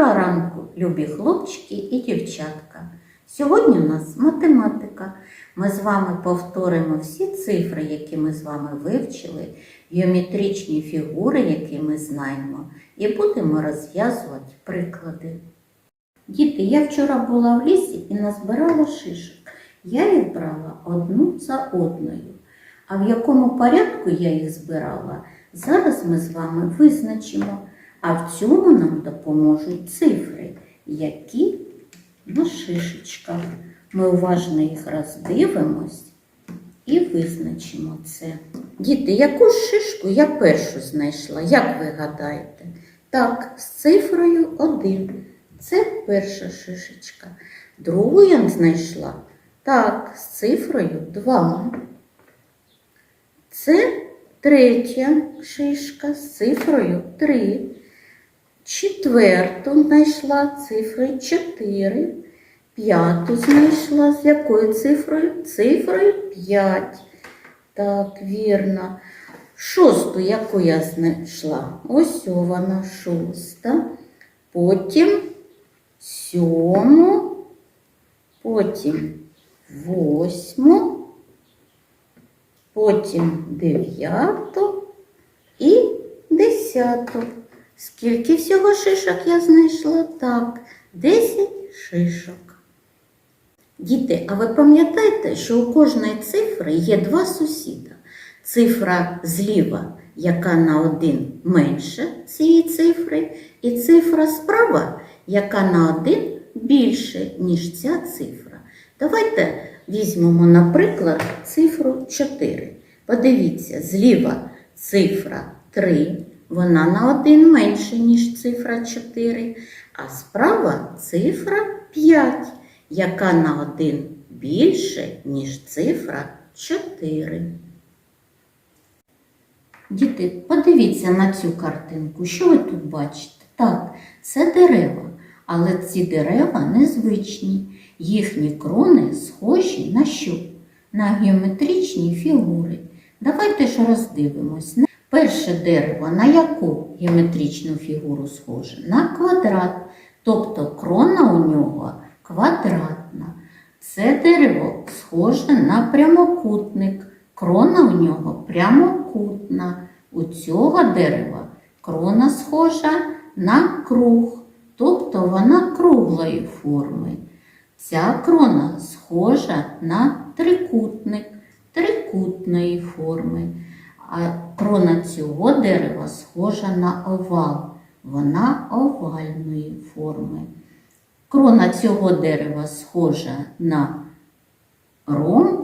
Доброго ранку, любі хлопчики і дівчатка. Сьогодні у нас математика. Ми з вами повторимо всі цифри, які ми з вами вивчили, геометричні фігури, які ми знаємо, і будемо розв'язувати приклади. Діти, я вчора була в лісі і назбирала шишок. Я їх брала одну за одною. А в якому порядку я їх збирала, зараз ми з вами визначимо. А в цьому нам допоможуть цифри, які на шишечках. Ми уважно їх роздивимось і визначимо це. Діти, яку шишку я першу знайшла? Як ви гадаєте? Так, з цифрою 1. Це перша шишечка. Другу я знайшла. Так, з цифрою 2. Це третя шишка з цифрою 3. Четверту знайшла цифрою 4. П'яту знайшла з якою цифрою? Цифрою 5. Так, вірно. Шосту, яку я знайшла? Ось вона шоста. Потім сьому, потім восьму, потім дев'яту і десяту. Скільки всього шишок я знайшла? Так, 10 шишок. Діти, а ви пам'ятаєте, що у кожної цифри є два сусіда? Цифра зліва, яка на один менше цієї цифри, і цифра справа, яка на один більше, ніж ця цифра. Давайте візьмемо, наприклад, цифру 4. Подивіться, зліва цифра 3, вона на один менше, ніж цифра 4, а справа цифра 5, яка на один більше, ніж цифра 4. Діти, подивіться на цю картинку. Що ви тут бачите? Так, це дерева, але ці дерева незвичні. Їхні крони схожі на що? На геометричні фігури. Давайте ж роздивимось. Перше дерево на яку геометричну фігуру схоже? На квадрат. Тобто крона у нього квадратна. Це дерево схоже на прямокутник. Крона у нього прямокутна. У цього дерева крона схожа на круг, тобто вона круглої форми. Ця крона схожа на трикутник трикутної форми. А крона цього дерева схожа на овал. Вона овальної форми. Крона цього дерева схожа на ромб,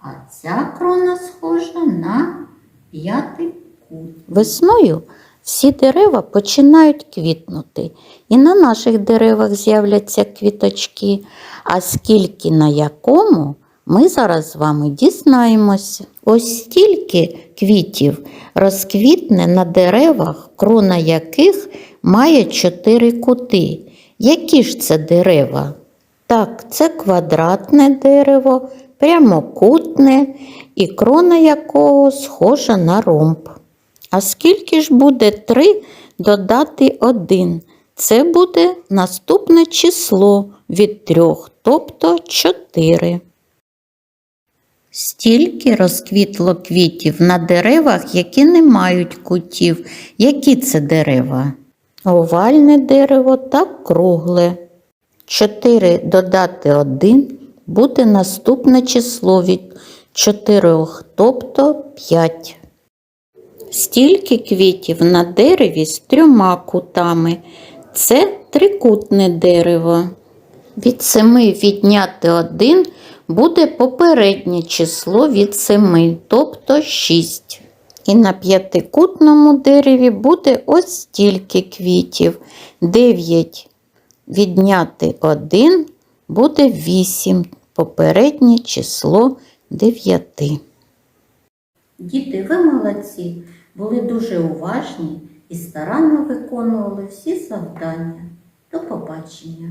а ця крона схожа на п'ятий кут. Весною всі дерева починають квітнути, і на наших деревах з'являться квіточки, а скільки на якому ми зараз з вами дізнаємося. Ось стільки квітів розквітне на деревах, крона яких має чотири кути. Які ж це дерева? Так, це квадратне дерево, прямокутне і крона якого схожа на ромб. А скільки ж буде 3 додати 1? Це буде наступне число від 3, тобто 4. Стільки розквітло квітів на деревах, які не мають кутів. Які це дерева? Овальне дерево та кругле. 4 додати 1 буде наступне число від 4, тобто 5. Стільки квітів на дереві з трьома кутами. Це трикутне дерево. Від 7 відняти 1 буде попереднє число від 7, тобто 6. І на п'ятикутному дереві буде ось стільки квітів. 9 відняти 1 буде 8, попереднє число 9. Діти, ви молодці, були дуже уважні і старанно виконували всі завдання. До побачення.